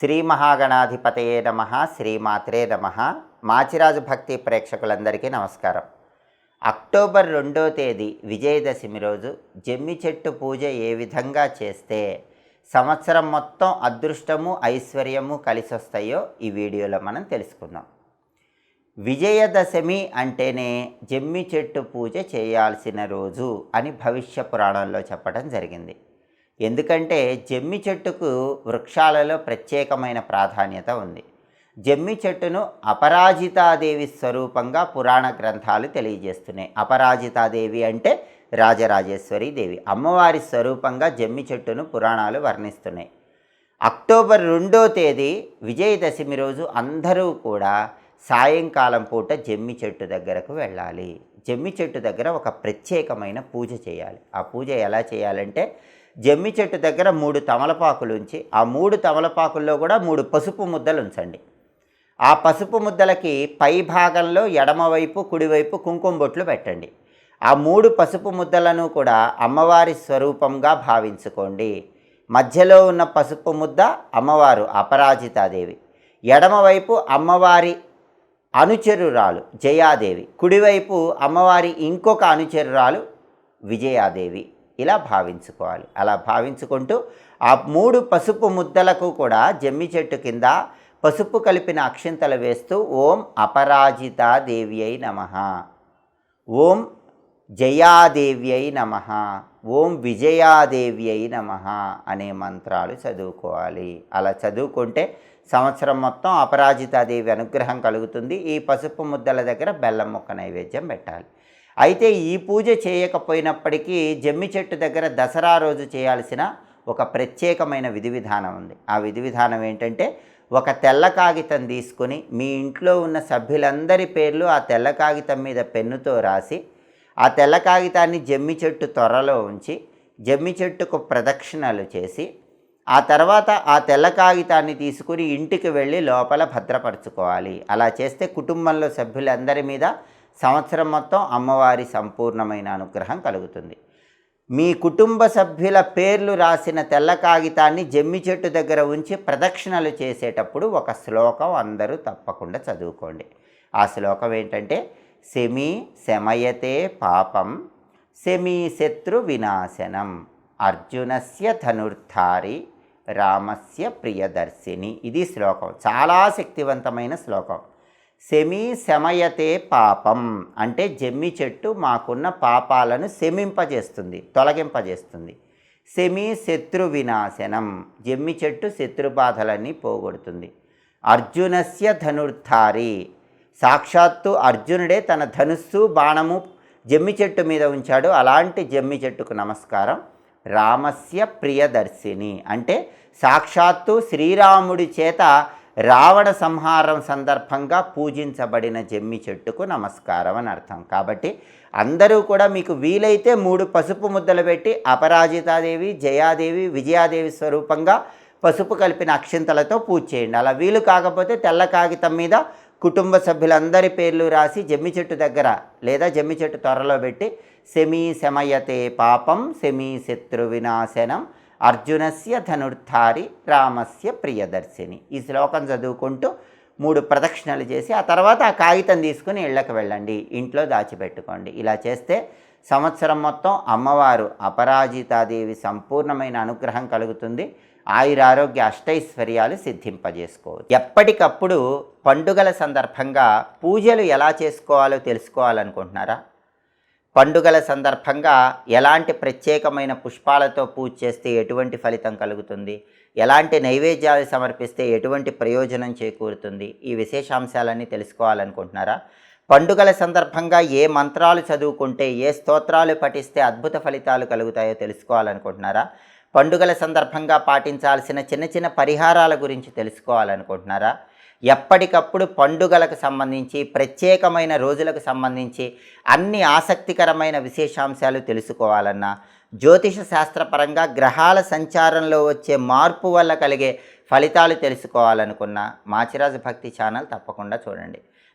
శ్రీ మహాగణాధిపతయే నమ శ్రీమాత్రే నమ. మాచిరాజు భక్తి ప్రేక్షకులందరికీ నమస్కారం. అక్టోబర్ రెండో తేదీ విజయదశమి రోజు జమ్మి చెట్టు పూజ ఏ విధంగా చేస్తే సంవత్సరం మొత్తం అదృష్టము ఐశ్వర్యము కలిసి వస్తాయో ఈ వీడియోలో మనం తెలుసుకుందాం. విజయదశమి అంటేనే జమ్మి చెట్టు పూజ చేయాల్సిన రోజు అని భవిష్య పురాణంలో చెప్పడం జరిగింది. ఎందుకంటే జమ్మి చెట్టుకు వృక్షాలలో ప్రత్యేకమైన ప్రాధాన్యత ఉంది. జమ్మి చెట్టును అపరాజితాదేవి స్వరూపంగా పురాణ గ్రంథాలు తెలియజేస్తున్నాయి. అపరాజితాదేవి అంటే రాజరాజేశ్వరి దేవి. అమ్మవారి స్వరూపంగా జమ్మి చెట్టును పురాణాలు వర్ణిస్తున్నాయి. అక్టోబర్ రెండో తేదీ విజయదశమి రోజు అందరూ కూడా సాయంకాలం పూట జమ్మి చెట్టు దగ్గరకు వెళ్ళాలి. జమ్మి చెట్టు దగ్గర ఒక ప్రత్యేకమైన పూజ చేయాలి. ఆ పూజ ఎలా చేయాలంటే జమ్మి చెట్టు దగ్గర మూడు తమలపాకులు ఉంచి ఆ మూడు తమలపాకుల్లో కూడా మూడు పసుపు ముద్దలు ఉంచండి. ఆ పసుపు ముద్దలకి పై భాగంలో ఎడమవైపు కుడివైపు కుంకుమ బొట్లు పెట్టండి. ఆ మూడు పసుపు ముద్దలను కూడా అమ్మవారి స్వరూపంగా భావించుకోండి. మధ్యలో ఉన్న పసుపు ముద్ద అమ్మవారు అపరాజితాదేవి. ఎడమవైపు అమ్మవారి అనుచరురాలు జయాదేవి. కుడివైపు అమ్మవారి ఇంకొక అనుచరురాలు విజయాదేవి. ఇలా భావించుకోవాలి. అలా భావించుకుంటూ ఆ మూడు పసుపు ముద్దలకు కూడా జమ్మి చెట్టు కింద పసుపు కలిపిన అక్షింతలు వేస్తూ ఓం అపరాజితాదేవి అయి నమ. ఓం జయాదేవి అయి నమ. ఓం విజయాదేవి అయి నమ అనే మంత్రాలు చదువుకోవాలి. అలా చదువుకుంటే సంవత్సరం మొత్తం అపరాజితాదేవి అనుగ్రహం కలుగుతుంది. ఈ పసుపు ముద్దల దగ్గర బెల్లం ముక్క నైవేద్యం పెట్టాలి. అయితే ఈ పూజ చేయకపోయినప్పటికీ జమ్మి చెట్టు దగ్గర దసరా రోజు చేయాల్సిన ఒక ప్రత్యేకమైన విధి విధానం ఉంది. ఆ విధి విధానం ఏంటంటే ఒక తెల్ల కాగితం తీసుకొని మీ ఇంట్లో ఉన్న సభ్యులందరి పేర్లు ఆ తెల్ల కాగితం మీద పెన్నుతో రాసి ఆ తెల్ల కాగితాన్ని జమ్మి చెట్టు త్వరలో ఉంచి జమ్మి చెట్టుకు ప్రదక్షిణలు చేసి ఆ తర్వాత ఆ తెల్ల కాగితాన్ని తీసుకుని ఇంటికి వెళ్ళి లోపల భద్రపరచుకోవాలి. అలా చేస్తే కుటుంబంలో సభ్యులందరి మీద సంవత్సరం మొత్తం అమ్మవారి సంపూర్ణమైన అనుగ్రహం కలుగుతుంది. మీ కుటుంబ సభ్యుల పేర్లు రాసిన తెల్ల కాగితాన్ని జమ్మి చెట్టు దగ్గర ఉంచి ప్రదక్షిణలు చేసేటప్పుడు ఒక శ్లోకం అందరూ తప్పకుండా చదువుకోండి. ఆ శ్లోకం ఏంటంటే శమి శమయతే పాపం శమీ శత్రు వినాశనం అర్జునస్య ధనుర్ధారి రామస్య ప్రియదర్శిని. ఇది శ్లోకం. చాలా శక్తివంతమైన శ్లోకం. శమి శమయతే పాపం అంటే జమ్మి చెట్టు మాకున్న పాపాలను శమింపజేస్తుంది తొలగింపజేస్తుంది. శమి శత్రు వినాశనం జమ్మి చెట్టు శత్రు బాధలన్నీ పోగొడుతుంది. అర్జునస్య ధనుర్ధారి సాక్షాత్తు అర్జునుడే తన ధనుస్సు బాణము జమ్మి చెట్టు మీద ఉంచాడు. అలాంటి జమ్మి చెట్టుకు నమస్కారం. రామస్య ప్రియదర్శిని అంటే సాక్షాత్తు శ్రీరాముడి చేత రావణ సంహారం సందర్భంగా పూజించబడిన జమ్మి చెట్టుకు నమస్కారం అని అర్థం. కాబట్టి అందరూ కూడా మీకు వీలైతే మూడు పసుపు ముద్దలు పెట్టి అపరాజితాదేవి జయాదేవి విజయాదేవి స్వరూపంగా పసుపు కలిపిన అక్షింతలతో పూజ చేయండి. అలా వీలు కాకపోతే తెల్ల కాగితం మీద కుటుంబ సభ్యులందరి పేర్లు రాసి జమ్మి చెట్టు దగ్గర లేదా జమ్మి చెట్టు త్వరలో పెట్టి శమీ శమయతే పాపం శమీ శత్రు వినాశనం అర్జునస్య ధనుర్ధారి రామస్య ప్రియదర్శిని. ఈ శ్లోకం చదువుకుంటూ మూడు ప్రదక్షిణలు చేసి ఆ తర్వాత ఆ కాగితం తీసుకుని ఇళ్ళకి వెళ్ళండి. ఇంట్లో దాచిపెట్టుకోండి. ఇలా చేస్తే సంవత్సరం మొత్తం అమ్మవారు అపరాజితాదేవి సంపూర్ణమైన అనుగ్రహం కలుగుతుంది. ఆయురారోగ్య అష్టైశ్వర్యాలు సిద్ధింపజేసుకోవచ్చు. ఎప్పటికప్పుడు పండుగల సందర్భంగా పూజలు ఎలా చేసుకోవాలో తెలుసుకోవాలనుకుంటున్నారా? పండుగల సందర్భంగా ఎలాంటి ప్రత్యేకమైన పుష్పాలతో పూజ చేస్తే ఎటువంటి ఫలితం కలుగుతుంది? ఎలాంటి నైవేద్యాలు సమర్పిస్తే ఎటువంటి ప్రయోజనం చేకూరుతుంది? ఈ విశేషాంశాలన్నీ తెలుసుకోవాలనుకుంటున్నారా? పండుగల సందర్భంగా ఏ మంత్రాలు చదువుకుంటే ఏ స్తోత్రాలు పఠిస్తే అద్భుత ఫలితాలు కలుగుతాయో తెలుసుకోవాలనుకుంటున్నారా? పండుగల సందర్భంగా పాటించాల్సిన చిన్న చిన్న పరిహారాల గురించి తెలుసుకోవాలనుకుంటున్నారా? ఎప్పటికప్పుడు పండుగలకు సంబంధించి ప్రత్యేకమైన రోజులకు సంబంధించి అన్ని ఆసక్తికరమైన విశేషాంశాలు తెలుసుకోవాలన్నా జ్యోతిష శాస్త్రపరంగా గ్రహాల సంచారంలో వచ్చే మార్పు వల్ల కలిగే ఫలితాలు తెలుసుకోవాలనుకున్న మాచిరాజు భక్తి ఛానల్ తప్పకుండా చూడండి.